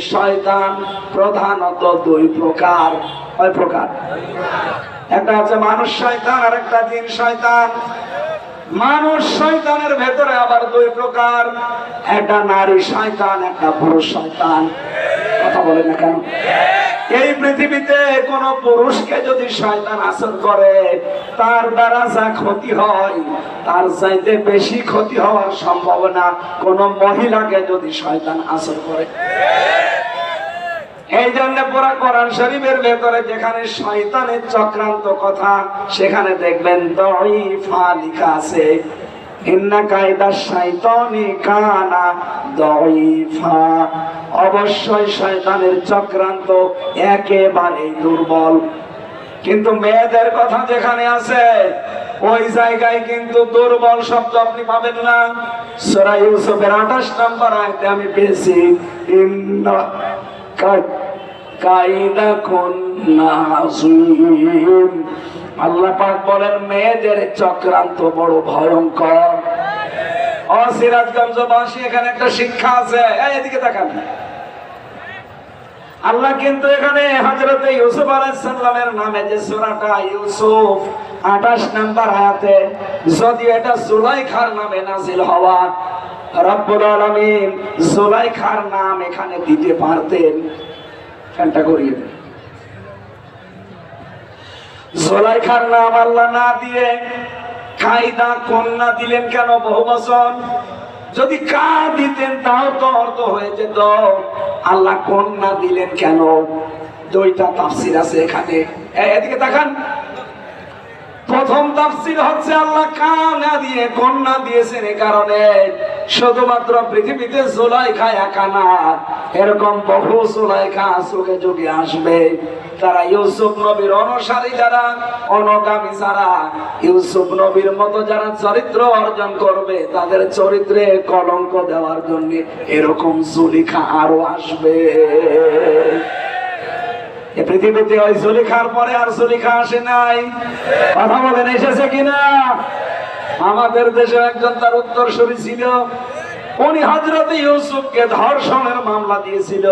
শয়তান প্রধানত দুই প্রকার। কয় প্রকার? একটা হচ্ছে মানুষ শয়তান আর একটা জিন শয়তান। মানুষ শয়তানের ভেতরে আবার দুই প্রকার। একটা নারী শয়তান, একটা পুরুষ শয়তান। কথা বলে না কেন? এই পৃথিবীতে কোন পুরুষকে যদি শয়তান আসর করে, তার দ্বারা যা ক্ষতি হয়, তার চাইতে বেশি ক্ষতি হওয়ার সম্ভাবনা কোন মহিলাকে যদি শয়তান আসর করে। এই জন্য পুরা কোরআন শরীফের ভেতরে যেখানে শয়তানের চক্রান্ত কথা, সেখানে দেখবেন দইফা লেখা আছে। কায়দা অবশ্যই চক্রান্ত দুর্বল। কিন্তু মেয়েদের কথা যেখানে আছে, ওই জায়গায় কিন্তু দুর্বল শব্দ আপনি পাবেন না। সূরা ইউসুফের 28 নম্বর আয়াতে আমি পেয়েছি কাইদা বলেন, মেয়েদের চক্রান্ত বড় ভয়ঙ্কর। ও সিরাজগঞ্জবাসী এখানে একটা শিক্ষা আছে। এদিকে তাকান। আল্লাহ কিন্তু এখানে হযরত ইউসুফ আলাইহিস সালামের নামে যে সূরাটা ইউসুফ 28 নাম্বার আয়াতে যদিও এটা জুলাইখার নামে নাজিল হওয়া রব্বুল আলামিন জুলাইখার নাম এখানে দিতে পারতেন। ফ্যানটা করিয়ে দেন। জুলাইখার নাম আল্লাহ না দিয়ে কায়দা কন্যা দিলেন কেন বহু বছর যদি কা দিতেন তাও তো অর্থ হয়ে যেত। আল্লাহ কন্যা দিলেন কেন? দুইটা তাফসির আছে এখানে। এদিকে তাকান। প্রথম তাফসির হচ্ছে আল্লাহ কানা দিয়ে, কন্যা দিয়েছেন এই কারণে। শুধুমাত্র পৃথিবীতে জুলাইখা একা না, এরকম বহু জুলাইখা যুগে যুগে আসবে। তারা ইউসুফ নবীর অনুসারী যারা, অনুগামী যারা, ইউসুফ নবীর মতো যারা চরিত্র অর্জন করবে, তাদের চরিত্রে কলঙ্ক দেওয়ার জন্য এরকম জুলিখা আরও আসবে। এ পৃথিবীতে ওই জুলিখার পরে আর জুলিখা আসে নাই। কথা বলেন, এসেছে কিনা? আমাদের দেশে একজন তার উত্তর সরি ছিল। উনি হজরত ইউসুফকে ধর্ষণের মামলা দিয়েছিল।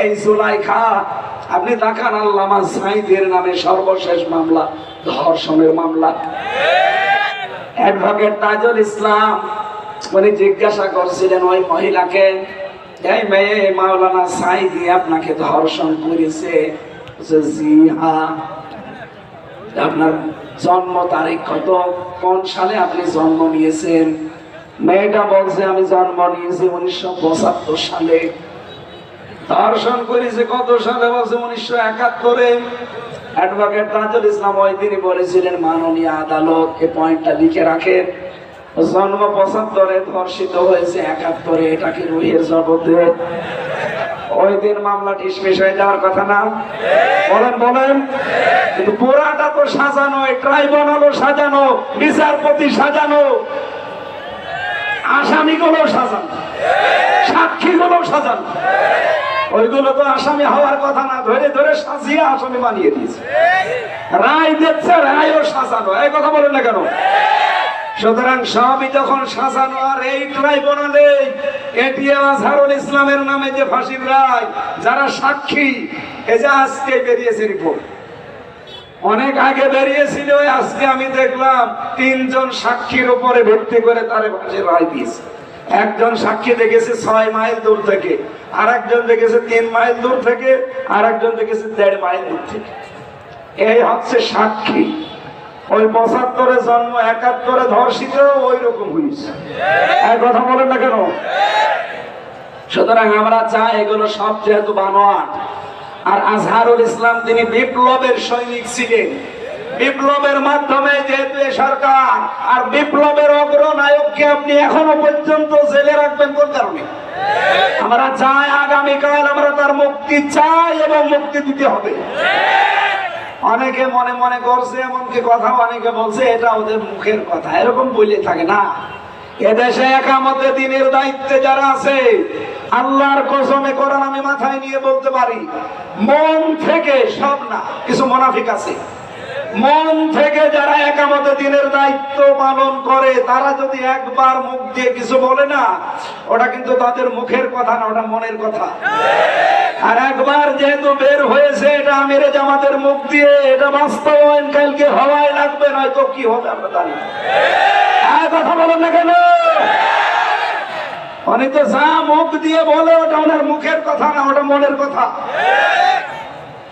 এই জুলাইখা, আপনি দেখান আল্লামা সাইদের নামে সর্বশেষ মামলা, ধর্ষণের মামলা। অ্যাডভোকেট তাজুল ইসলাম, উনি জিজ্ঞাসা করছিলেন, ওই মহিলাকে এই মেয়ে মাওলানা সাইদি আপনাকে ধর্ষণ করেছে। আপনার জন্ম তারিখ কত? কোন সালে আপনি জন্ম নিয়েছেন? মেয়েটা বলছে, আমি জন্ম নিয়েছি উনিশশো পঁচাত্তর সালে। ধর্ষণ করেছে কত সালে বলছে? উনিশশো একাত্তরে। অ্যাডভোকেট তাজুল ইসলাম ওই দিনই বলেছিলেন, মাননীয় আদালত এ পয়েন্টটা লিখে রাখেন। জন্ম পঁচাত্তরে ধর্ষিত হয়েছে একাত্তরে, এটা কি রুহের জগতে? ওই দিন মামলা ডিসমিস হয়ে যাওয়ার কথা না? বলেন বলেন। কিন্তু তো সাজানো ট্রাইব্যুনালও সাজানো, বিচারপতি সাজানো। আসামিগুলো সাজানো। সাক্ষীগুলো সাজানো। ওইগুলো তো আসামি হওয়ার কথা না, ধরে ধরে সাজিয়ে আসামি বানিয়ে দিয়েছে। রায় দিচ্ছে, রায়ও সাজানো। এই কথা বলেন না কেন? সুতরাং সবই যখন সাজানো, আর এই ট্রাইব্যুনালে এটিএম আজহারুল ইসলামের নামে যে ফাঁসির রায়, যারা সাক্ষী, এই যে আজকে বেরিয়েছে রিপোর্ট অনেক আগে বেরিয়েছিল আজকে আমি দেখলাম তিনজন সাক্ষীর উপরে ভিত্তি করে তারে ফাঁসির রায় দিয়েছে। একজন সাক্ষী দেখেছে ছয় মাইল দূর থেকে আর একজন দেখেছে তিন মাইল দূর থেকে আর একজন দেখেছে দেড় মাইল দূর থেকে। এই হচ্ছে সাক্ষী। ওই পঁচাত্তরে জন্ম, একাত্তরে ধর্ষিত ওই রকম হয়েছে এক কথা বলেন না কেন? সুতরাং আমরা চাই এগুলো সব যেহেতু বানোয়াট। আর আজহারুল ইসলাম তিনি বিপ্লবের সৈনিক ছিলেন। বিপ্লবের মাধ্যমে যেহেতু সরকার, আর বিপ্লবের অগ্রনায়ককে আপনি এখনও পর্যন্ত জেলে রাখবেন কোন কারণে? আমরা চাই আগামীকাল আমরা তার মুক্তি চাই এবং মুক্তি দিতে হবে। অনেকে মনে মনে করছে, এমনকি কথা অনেকে বলছে, এটা ওদের মুখের কথা। এরকম বলে থাকে না। এদেশে একামতে দিনের দায়িত্বে যারা আছে, আল্লাহর কসমে করান আমি মাথায় নিয়ে বলতে পারি, মন থেকে সব না, কিছু মোনাফিক আছে। মন থেকে যারা একামতে দিনের দায়িত্ব পালন করে, তারা যদি একবার মুখ দিয়ে কিছু বলে না, ওটা কিন্তু তাদের মুখের কথা না, ওটা মনের কথা। আর একবার যেহেতু বের হয়েছে, এটা আমিরে জামাতের মুখ দিয়ে, এটা বাস্তবায়ন কালকে হওয়াই লাগবে, নয়তো কি হবে আমরা জানি। আর কথা বলেন না কেন অনেকে যা মুখ দিয়ে বলে, ওটা ওনার মুখের কথা না, ওটা মনের কথা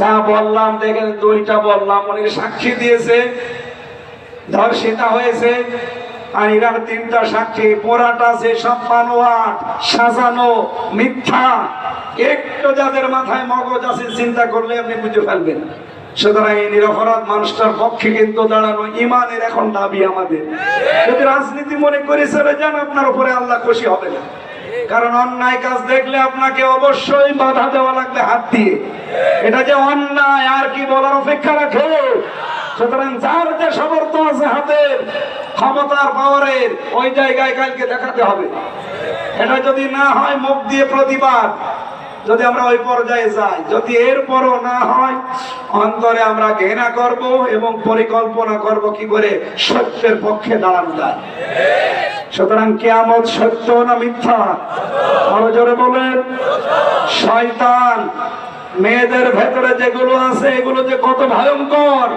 যা বললাম দেখেন দুইটা বললাম উনি সাক্ষী দিয়েছে, ধর্ষিতা হয়েছে, আর তিনটা সাক্ষী পোড়াটা সাজানো, মিথ্যা। একটু যাদের মাথায় মগজ আছে, চিন্তা করলে আপনি বুঝে ফেলবেন। সুতরাং এই নিরপরাধ মানুষটার পক্ষে কিন্তু দাঁড়ানো ইমানের এখন দাবি আমাদের। যদি রাজনীতি মনে করে যান আপনার উপরে আল্লাহ খুশি হবে না। কারণ অন্যায় কাজ দেখলে আপনাকে অবশ্যই বাধা দেওয়া লাগবে হাত দিয়ে। এটা যে অন্যায়, আর কি বলার অপেক্ষা রাখে? সুতরাং যার যে সমর্থ আছে হাতের, ক্ষমতার পাওয়ারের, ওই জায়গায় কালকে দেখাতে হবে। এটা যদি না হয়, মুখ দিয়ে প্রতিবাদ। যদি আমরা ওই পর্যায়ে যাই, যদি এরপরও না হয়, অন্তরে আমরা ঘৃণা করব এবং পরিকল্পনা করব কি করে সত্যের পক্ষে দাঁড়ানো যায়। সুতরাং কেয়ামত সত্য না মিথ্যা? আরও জোরে বলেন। শয়তান, মেয়েদের ভেতরে যেগুলো আছে, এগুলো যে কত ভয়ঙ্কর।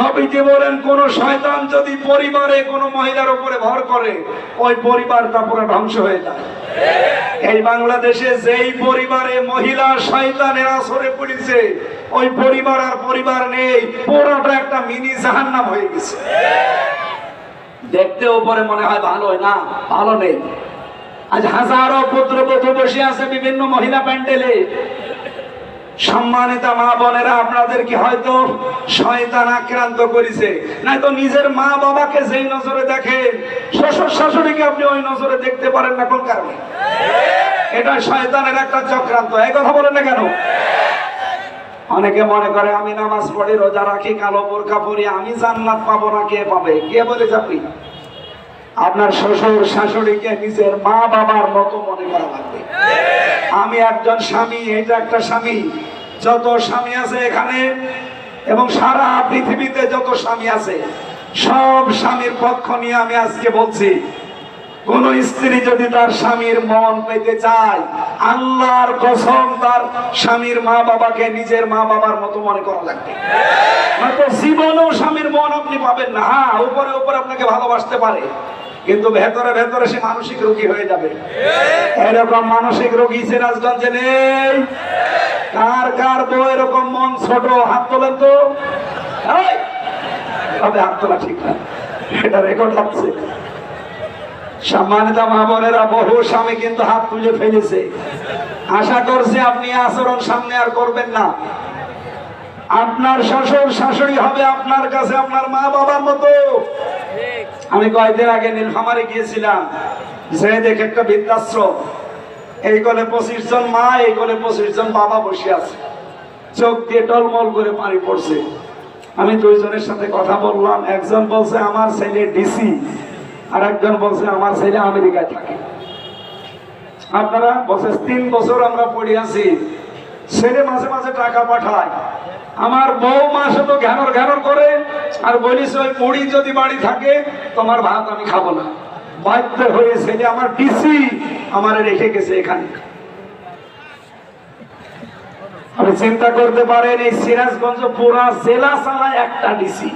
নবীজি বলেন, কোন শয়তান যদি পরিবারে কোনো মহিলার উপরে ভর করে, ওই পরিবারটা পুরো ধ্বংস হয়ে যায়। এই বাংলাদেশে যেই পরিবারে মহিলা শয়তানের আসরে পড়েছে, ওই পরিবার আর পরিবার নেই, পুরোটা একটা মিনি জাহান্নাম হয়ে গেছে। দেখতে উপরে মনে হয় ভালো না, ভালো নেই। আজ হাজারো পুত্রবধূ বসে আছে বিভিন্ন মহিলা প্যান্ডেলে। সম্মানিত মা বোনেরা, আপনাদের কি হয়তো শয়তান আক্রান্ত করেছে? নাই তো নিজের মা বাবাকে যেই নজরে দেখেন, শ্বশুর শাশুড়িকে আপনি ওই নজরে দেখতে পারেন না কোন কারণে? এটা শয়তানের একটা চক্রান্ত। এই কথা বলেন না কেন? অনেকে মনে করে, আমি নামাজ পড়ি, রোজা রাখি, কালো বোরকা পরি, আমি জান্নাত পাবো না, কে পাবে? কে বলে যাবি আপনার শ্বশুর শাশুড়িকে নিজের মা বাবার মতো মনে করা লাগবে। আমি একজন স্বামী এটা একটা স্বামী, যত স্বামী আছে এখানে, এবং সারা পৃথিবীতে যত স্বামী আছে, সব স্বামীর পক্ষ নিয়ে আমি আজকে বলছি কোন স্ত্রী যদি তার স্বামীর মন পেতে চায়, আল্লাহর কসম তার স্বামীর মা বাবাকে নিজের মা বাবার মতো মনে করা লাগবে। নয়তো জীবনেও স্বামীর মন আপনি পাবেন না। হ্যাঁ উপরে উপরে আপনাকে ভালোবাসতে পারে, কিন্তু ভেতরে ভেতরে সে মানসিক রোগী হয়ে যাবে। এরকম মানসিক রোগী সিরাজগঞ্জে নেই? কার কার বউ এরকম মন ছোট? হাত তোলেন তো। হাত তোলা ঠিক না। এটা রেকর্ড হচ্ছে সম্মানিত মা বোনেরা, বহু স্বামী কিন্তু হাত তুলে ফেলেছে। আশা করছি আপনি আচরণ সামনে আর করবেন না। আপনার শ্বশুর, শাশুড়ি হবে আপনার কাছে, আপনার মা বাবার মতো। আমি কয়েকদিন আগে নীলফামারে গিয়েছিলাম যে দেখে একটা বৃদ্ধাশ্রম। এই কোলে পঁচিশ জন মা, এই কোলে পঁচিশ জন বাবা বসে আছে। চোখ দিয়ে টলমল করে পানি পড়ছে। আমি দুইজনের সাথে কথা বললাম, একজন বলছে, আমার ছেলে ডিসি। আর একজন বলছে, আমার ছেলে আমেরিকায় থাকে। আপনারা বলছে, তিন বছর আমরা পড়ে আছি। ছেলে মাঝে মাঝে টাকা পাঠায়। আমার বউ মা শুধু ঘ্যানর ঘ্যানর করে, আর বলিস ওই মুড়ি যদি বাড়ি থাকে, তোমার ভাত আমি খাব না। বাধ্য হয়ে ছেলে আমার ডিসি, আমার রেখে গেছে এখানে। আপনি চিন্তা করতে পারেন, এই সিরাজগঞ্জ পুরা জেলা ছাড়া একটা ডিসি।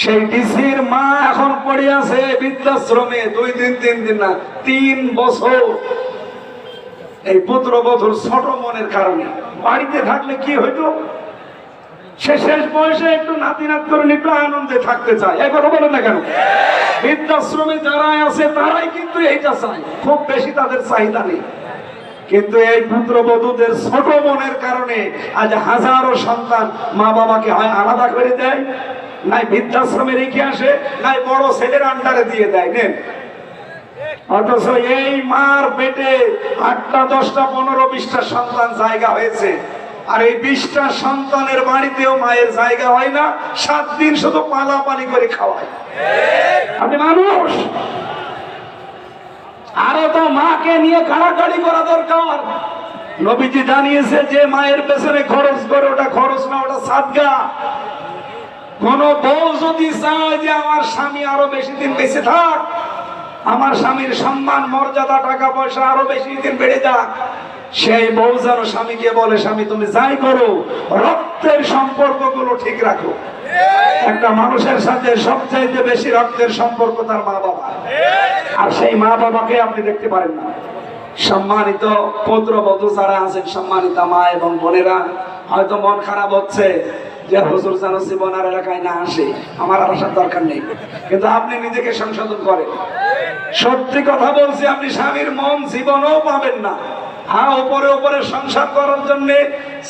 সেই ডিসির মা এখন পড়ে আছে বৃদ্ধাশ্রমে দুই দিন, তিন দিন না, তিন বছর। এই পুত্র বধুর ছোট মনের কারণে। বাড়িতে থাকলে কি হইতো? সে শেষ বয়সে একটু নাতি নাত আনন্দে থাকতে চায়। এই কথা বলেন না কেন? বৃদ্ধাশ্রমে যারা আছে, তারাই কিন্তু এইটা চায়। খুব বেশি তাদের চাহিদা নেই। কিন্তু এই পুত্রবধূদের ছোট মনের কারণে আজ হাজারো সন্তান মা বাবাকে হয় আলাদা করে দেয়। নাই বৃদ্ধাশ্রমে রেখে আসে নাই বড় ছেলের আন্ডারে দিয়ে দেয়, নেন। অথচ এই মার পেটে আটটা, দশটা, পনেরো, বিশটা সন্তান জায়গা হয়েছে। আর এই বিশটা সন্তানের বাড়িতেও মায়ের জায়গা হয় না, সাত দিন শুধু পালাপালি করে খাওয়ায়। আপনি মানুষ! আরও তো মাকে নিয়ে কাড়াকাড়ি করা দরকার। নবীজি জানিয়েছে যে মায়ের পেছনে খরচ করে, ওটা খরচ না, ওটা সাদগা। কোন বউ যদি চায় যে আমার স্বামী আরও বেশি দিন বেঁচে থাক, আমার স্বামীর সম্মান, মর্যাদা, টাকা পয়সা আরও বেশি দিন বেড়ে যাক, সেই বউ যেন স্বামীকে বলে, স্বামী, তুমি যাই করো, রক্তের সম্পর্কগুলো ঠিক রাখো। একটা মানুষের সাথে সবচাইতে বেশি রক্তের সম্পর্ক তার মা বাবা। আর সেই মা বাবাকে আপনি দেখতে পারেন না। সম্মানিত পুত্রবধূ যারা আছেন, সম্মানিত মা এবং বোনেরা, হয়তো মন খারাপ হচ্ছে যে হুজুর যেন জীবনার এলাকায় না আসে আমার আর আসার দরকার নেই। কিন্তু আপনি নিজেকে সংশোধন করেন। সত্যি কথা বলছি আপনি স্বামীর মন জীবনেও পাবেন না। হ্যাঁ উপরে উপরে সংসার করার জন্য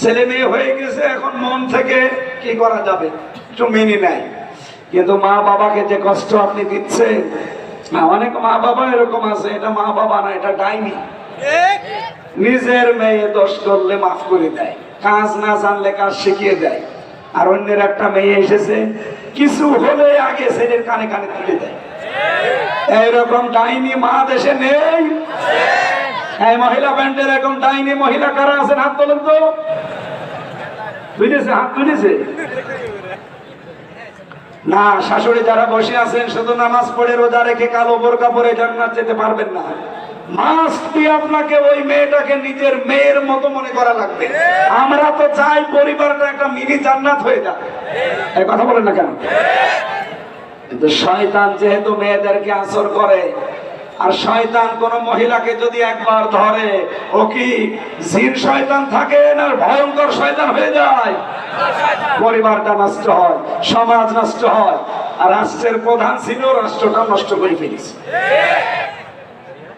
ছেলে মেয়ে হয়ে গেছে এখন মন থেকে কি করা যাবে? একটু মেনে নেয়। কিন্তু মা বাবাকে যে কষ্ট আপনি দিচ্ছেন অনেক মা বাবা এরকম আছে এটা মা বাবা না এটা ডাইনি। নিজের মেয়ে দোষ করলে মাফ করে দেয়। কাজ না জানলে কাজ শিখিয়ে দেয়। আর অন্যের একটা মেয়ে এসেছে, কিছু হলে আগে ছেলের কানে কানে তুলে দেয়। এইরকম ডাইনি মা দেশে নেই। এই মহিলা ব্যান্ডের এরকম ডাইনি মহিলা কারা আছেন? হাত তোলেন তো। তুলেছে, হাত তুলেছে। না, শাশুড়ি যারা বসে আছেন, শুধু নামাজ পড়ে রোজা রেখে কালো বোরকা পরে জান্নাত যেতে পারবেন না। মাস্ট বি আপনাকে ওই মেয়েটাকে নিজের মেয়ের মতো মনে করা লাগবে। আমরা তো চাই পরিবারটা একটা মিনি জান্নাত হয়ে যাক। এই কথা বলেন না কেন? কিন্তু শয়তান যেহেতু মেয়েদেরকে আসর করে, আর শয়তান কোন মহিলাকে যদি একবার ধরে, ও কি জিন শয়তান থাকে না ভয়ঙ্কর শয়তান হয়ে যায়? পরিবারটা নষ্ট হয়, সমাজ নষ্ট হয়, আর রাষ্ট্রের প্রধান ছিল রাষ্ট্রটা নষ্ট করে ফেলেছে।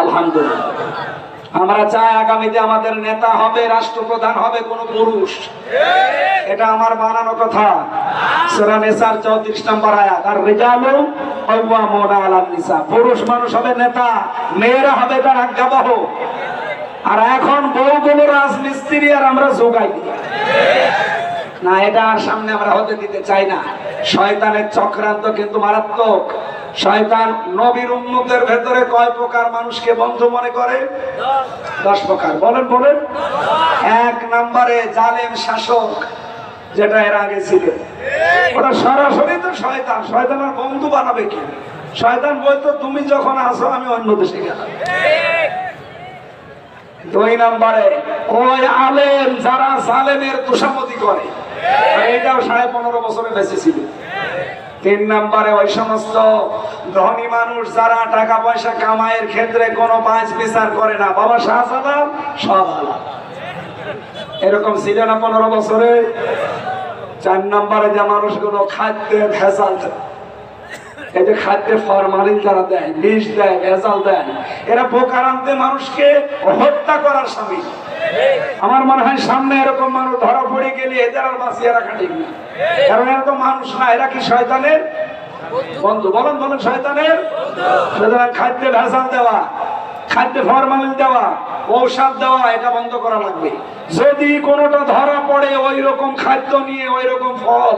আলহামদুলিল্লাহ। আমরা চাই আগামীতে আমাদের নেতা হবে, রাষ্ট্রপ্রধান হবে, কোন পুরুষ। এটা আমার বানানো কথা। 34 নম্বর আয়াত। আর রিজালু পুরুষ মানুষ হবে নেতা, মেয়েরা হবে তার আজ্ঞাবহ। আর এখন বউগুলো রাজমিস্ত্রি আর আমরা যোগাই না, এটা আর সামনে আমরা হতে দিতে চাই না। শয়তানের চক্রান্ত কিন্তু মারাত্মক। শয়তান নবীর উন্মতের ভেতরে কয় প্রকার মানুষকে বন্ধু মনে করে? দশ প্রকার। বলেন বলেন। এক নম্বরে জালেম শাসক, যেটা এর আগে ছিল। ওটা সরাসরি তো শয়তান। শয়তানের বন্ধু বানাবে কি? শয়তান বলতো, তুমি যখন আসো আমি অন্য দেশে গেলাম। দুই নম্বরে, ওই আলেম যারা সালেমের তোষামতি করে ক্ষেত্রে বাঁচ বিচার করে না, বাবা সব এরকম ছিল না পনেরো বছরে। চার নম্বরে যে মানুষগুলো খাদ্যে ভেজাল। এই যে খাদ্যে ফরমালিন দেয়, বিষ দেয়, ভেজাল দেয়, এরা মানুষকে হত্যা করার স্বামী। আমার মনে হয় সামনে এরকম মানুষ ধরা পড়ে গেলে এদের আর বাঁচিয়ে রাখা ঠিক না। কারণ এরা তো মানুষ না, এরা কি শয়তানের বন্ধু? বলেন বলেন, শয়তানের? সুতরাং খাদ্যে ভেজাল দেওয়া, খাদ্যে ফরমালিন দেওয়া, ঔষধ দেওয়া, এটা বন্ধ করা লাগবে। যদি কোনোটা ধরা পড়ে ওই রকম খাদ্য নিয়ে ওই রকম ফল,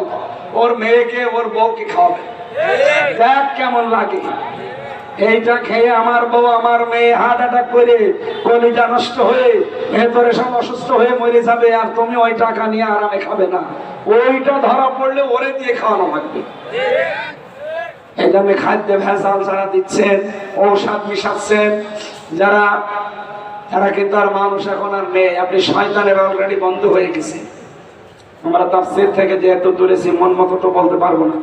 ওর মেয়েকে, ওর বউকে খাওয়াবে। দেখ কেমন লাগে। এইটা খেয়ে আমার বউ, আমার মেয়ে হার্ট অ্যাটাক করে কলিজা নষ্ট হয়ে ভেতরে সব অসুস্থ হয়ে মরে যাবে আর তুমি ওই টাকা নিয়ে আরামে খাবে না। ওইটা ধরা পড়লে ওরে দিয়ে খাওয়ানো লাগবে। ভেজাল যারা দিচ্ছেন, ঔষধ মিশাচ্ছেন, যারা, তারা কিন্তু আর মানুষ এখন আর নেই। আপনি শয়তানের অলরেডি বন্ধ হয়ে গেছে। আমরা তাফসির থেকে যেহেতু তুলেছি মন মতো তো বলতে পারব না।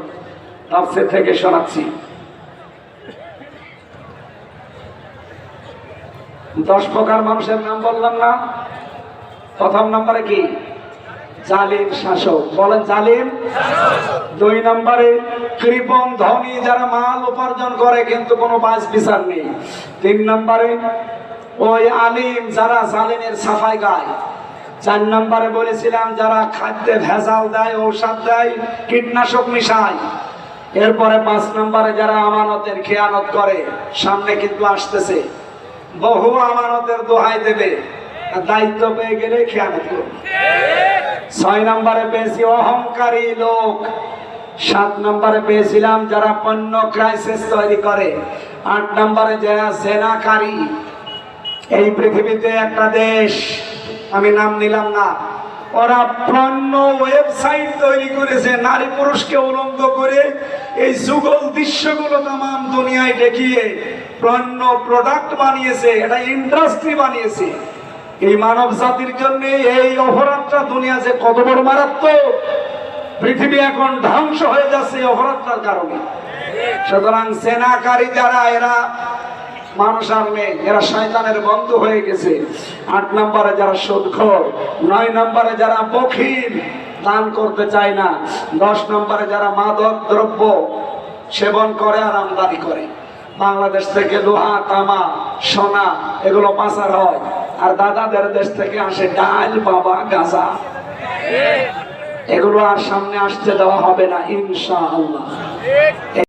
তাফসির থেকে শোনাচ্ছি। দশ প্রকার মানুষের নাম বললাম না। প্রথম নম্বরে কি? জালিম শাসক। বলেন জালিম। দুই নম্বরে কৃপন ধনী যারা মাল উপার্জন করে কিন্তু কোনো বাস বিচার নেই। তিন নম্বরে, ওই আলিম যারা জালিমের সাফাই গায়। চার নম্বরে বলেছিলাম, যারা খাদ্যে ভেজাল দেয়, ঔষধ দেয়, কীটনাশক মিশায়। এরপরে পাঁচ নম্বরে, যারা আমানতের খেয়ানত করে, সামনে কিন্তু আসতেছে। বহু আমানতের দোহাই দেবে। দায়িত্ব পেয়ে গেলে খেয়ানত করবে ছয় নম্বরে পেয়েছি অহংকারী লোক। সাত নম্বরে পেয়েছিলাম যারা পণ্য ক্রাইসিস তৈরি করে। আট নম্বরে যারা সেনাকারী। এই পৃথিবীতে একটা দেশ, আমি নাম নিলাম না। ওরা পণ্য ওয়েবসাইট তৈরি করেছে, নারী পুরুষকে উলঙ্গ করে এই যুগল দৃশ্যগুলো তাম দুনিয়ায় দেখিয়ে পণ্য প্রোডাক্ট বানিয়েছে, এটা ইন্ডাস্ট্রি বানিয়েছে। এই মানব জাতির জন্য এই অপরাধটা দুনিয়া যে কত বড় মারাত্মক, পৃথিবী এখন ধ্বংস হয়ে যাচ্ছে অপরাধটার কারণে। সুতরাং সেনাকারী যারা, এরা মানুষ আর নেই এরা শয়তানের বন্ধু হয়ে গেছে। আট নম্বরে যারা সুদখোর, নয় নম্বরে যারা বখিল দান করতে চায় না। দশ নম্বরে যারা মাদক দ্রব্য সেবন করে আর আমদানি করে। বাংলাদেশ থেকে লোহা, তামা, সোনা এগুলো পাচার হয়। আর দাদাদের দেশ থেকে আসে ডাল, বাবা, গাঁজা। এগুলো আর সামনে আসতে দেওয়া হবে না, ইনশাআল্লাহ।